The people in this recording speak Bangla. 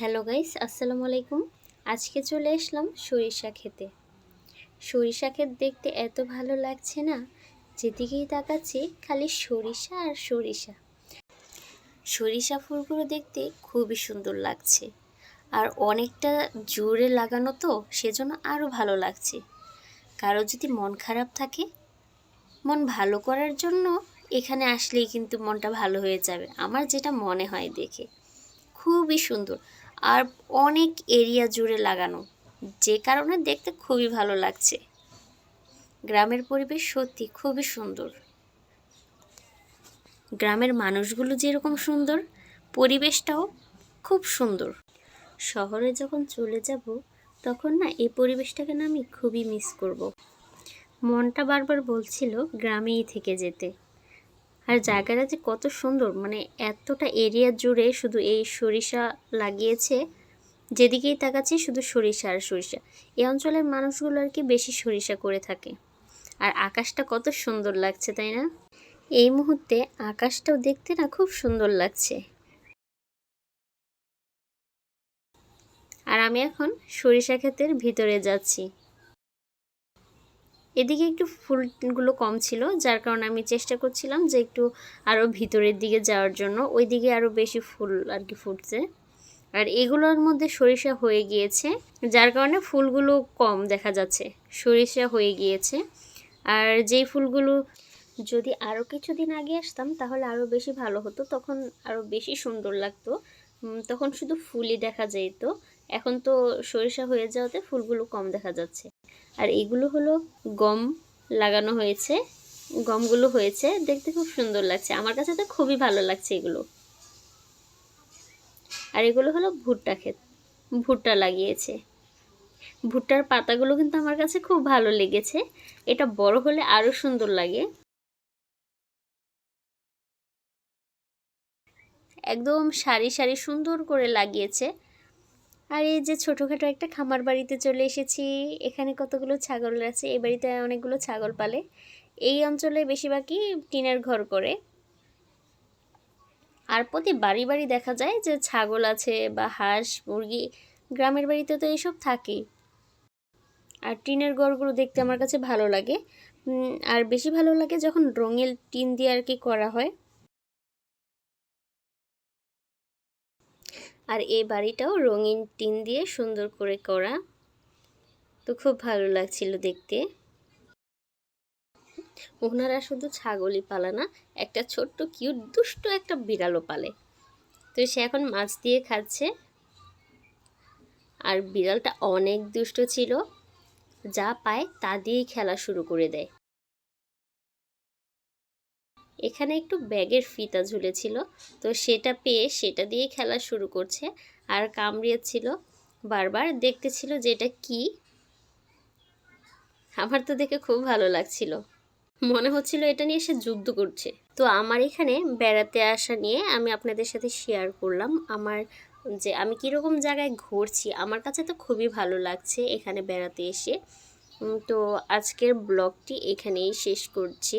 হ্যালো গাইস, আসসালামু আলাইকুম। আজকে চলে আসলাম সরিষা খেতে সরিষা ক্ষেত দেখতে এত ভালো লাগছে না, যেদিকেই তাকাচ্ছি খালি সরিষা আর সরিষা। সরিষা ফুলগুলো দেখতে খুবই সুন্দর লাগছে। আর অনেকটা জোরে লাগানো তো, সেজন্য আরও ভালো লাগছে। কারও যদি মন খারাপ থাকে, মন ভালো করার জন্য এখানে আসলেই কিন্তু মনটা ভালো হয়ে যাবে, আমার যেটা মনে হয় দেখে। খুবই সুন্দর। আর অনেক এরিয়া জুড়ে লাগানো, যে কারণে দেখতে খুবই ভালো লাগছে। গ্রামের পরিবেশ সত্যি খুবই সুন্দর। গ্রামের মানুষগুলো যেরকম সুন্দর, পরিবেশটাও খুব সুন্দর। শহরে যখন চলে যাব, তখন না এই পরিবেশটাকে না আমি খুবই মিস করব। মনটা বারবার বলছিল গ্রামেই থেকে যেতে। আর জায়গাটা যে কত সুন্দর মানে এতটা এরিয়া জুড়ে শুধু এই সরিষা লাগিয়েছে, যেদিকেই তাকাচ্ছি শুধু সরিষা আর সরিষা। এই অঞ্চলের মানুষগুলো আর কি বেশি সরিষা করে থাকে। আর আকাশটা কত সুন্দর লাগছে, তাই না? এই মুহূর্তে আকাশটাও দেখতে না খুব সুন্দর লাগছে। আর আমি এখন সরিষা ক্ষেতের ভিতরে যাচ্ছি। এদিকে একটু ফুলগুলো কম ছিল, যার কারণে আমি চেষ্টা করছিলাম যে একটু আরও ভিতরের দিকে যাওয়ার জন্য। ওই দিকে আরও বেশি ফুল আর কি ফুটছে। আর এগুলোর মধ্যে সরিষা হয়ে গিয়েছে, যার কারণে ফুলগুলো কম দেখা যাচ্ছে। সরিষা হয়ে গিয়েছে। আর যেই ফুলগুলো যদি আরও কিছুদিন আগে আসতাম, তাহলে আরও বেশি ভালো হতো, তখন আরও বেশি সুন্দর লাগতো। তখন শুধু ফুলই দেখা যেত এখন তো সরিষা হয়ে যাওয়াতে ফুলগুলো কম দেখা যাচ্ছে। আর এগুলো হলো গম লাগানো হয়েছে। গমগুলো হয়েছে, দেখতে খুব সুন্দর লাগছে। আমার কাছে তো খুবই ভালো লাগছে এগুলো। আর এগুলো হলো ভুট্টা ক্ষেত, ভুট্টা লাগিয়েছে। ভুট্টার পাতাগুলো কিন্তু আমার কাছে খুব ভালো লেগেছে। এটা বড় হলে আরও সুন্দর লাগে। একদম সারি সারি সুন্দর করে লাগিয়েছে। আর এই যে ছোটোখাটো একটা খামার বাড়িতে চলে এসেছি, এখানে কতগুলো ছাগল আছে, এই বাড়িতে অনেকগুলো ছাগল পালে। এই অঞ্চলে বেশিরভাগই টিনের ঘর করে। আর প্রতি বাড়ি বাড়ি দেখা যায় যে ছাগল আছে বা হাঁস, মুরগি, গ্রামের বাড়িতে তো এইসব থাকেই। আর টিনের ঘরগুলো দেখতে আমার কাছে ভালো লাগে। আর বেশি ভালো লাগে যখন রঙের টিন দিয়ে আর কি করা হয়। আর এই বাড়িটাও রঙিন টিন দিয়ে সুন্দর করে করা। তো খুব ভালো লাগছিল দেখতে। ওনারা শুধু ছাগলই পালা না, একটা ছোট্ট, কিউট, দুষ্ট একটা বিড়ালও পালে। তো সে এখন মাছ দিয়ে খাচ্ছে। আর বিড়ালটা অনেক দুষ্ট ছিল। যা পায় তা দিয়েই খেলা শুরু করে দেয়। এখানে একটু ব্যাগের ফিতা ঝুলেছিল। তো সেটা পেয়ে সেটা দিয়ে খেলা শুরু করছে। আর কামড়িয়েছিল বারবার। দেখতেছিল যে এটা কি? আমার তো দেখে খুব ভালো লাগছিল। মনে হচ্ছিল এটা নিয়ে সে যুদ্ধ করছে। তো আমার এখানে বেড়াতে আসা নিয়ে আমি আপনাদের সাথে শেয়ার করলাম। আমার যে আমি কীরকম জায়গায় ঘুরছি, আমার কাছে তো খুবই ভালো লাগছে এখানে বেড়াতে এসে। তো আজকের ব্লগটি এখানেই শেষ করছি।